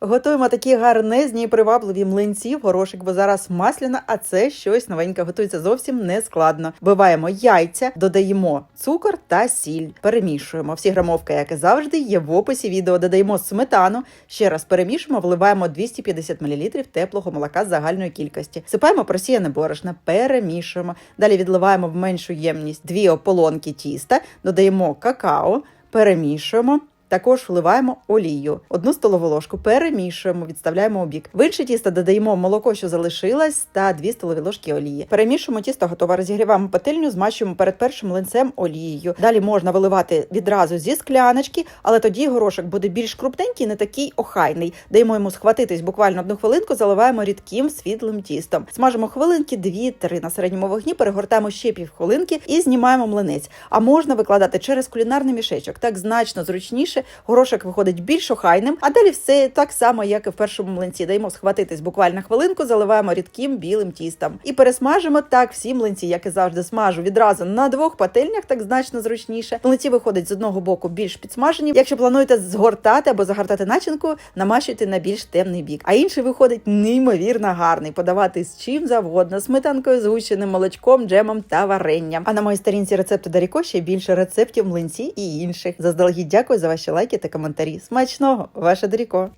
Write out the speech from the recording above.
Готуємо такі гарнезні і привабливі млинці в горошик, бо зараз масляна, а це щось новеньке. Готується зовсім не складно. Вбиваємо яйця, додаємо цукор та сіль. Перемішуємо. Всі грамовки, як і завжди, є в описі відео. Додаємо сметану. Ще раз перемішуємо, вливаємо 250 мл теплого молока загальної кількості. Сипаємо просіяне борошно, перемішуємо. Далі відливаємо в меншу ємність дві ополонки тіста, додаємо какао, перемішуємо. Також вливаємо олію, одну столову ложку, перемішуємо, відставляємо у бік. В інше тісто додаємо молоко, що залишилось, та 2 столові ложки олії. Перемішуємо тісто, готове. Розігріваємо пательню, змащуємо перед першим млинцем олією. Далі можна виливати відразу зі скляночки, але тоді горошок буде більш крупненький, не такий охайний. Даємо йому схватитись буквально одну хвилинку, заливаємо рідким світлим тістом. Смажимо хвилинки 2-3 на середньому вогні, перегортаємо ще півхвилинки і знімаємо млинець. А можна викладати через кулінарний мішечок. Так значно зручніше. Горошок виходить більш охайним, а далі все так само, як і в першому млинці. Даємо схватитись буквально хвилинку, заливаємо рідким білим тістом і пересмажимо так всі млинці, як і завжди, смажу відразу на двох пательнях, так значно зручніше. Млинці виходять з одного боку більш підсмажені. Якщо плануєте згортати або загортати начинку, намащуйте на більш темний бік. А інший виходить неймовірно гарний. Подавати з чим завгодно, сметанкою, згущеним молочком, джемом та варенням. А на моїй сторінці рецепти Даріко ще більше рецептів млинці і інших. Заздалегідь дякую за ваші лайки та коментарі. Смачного, Ваша Даріко!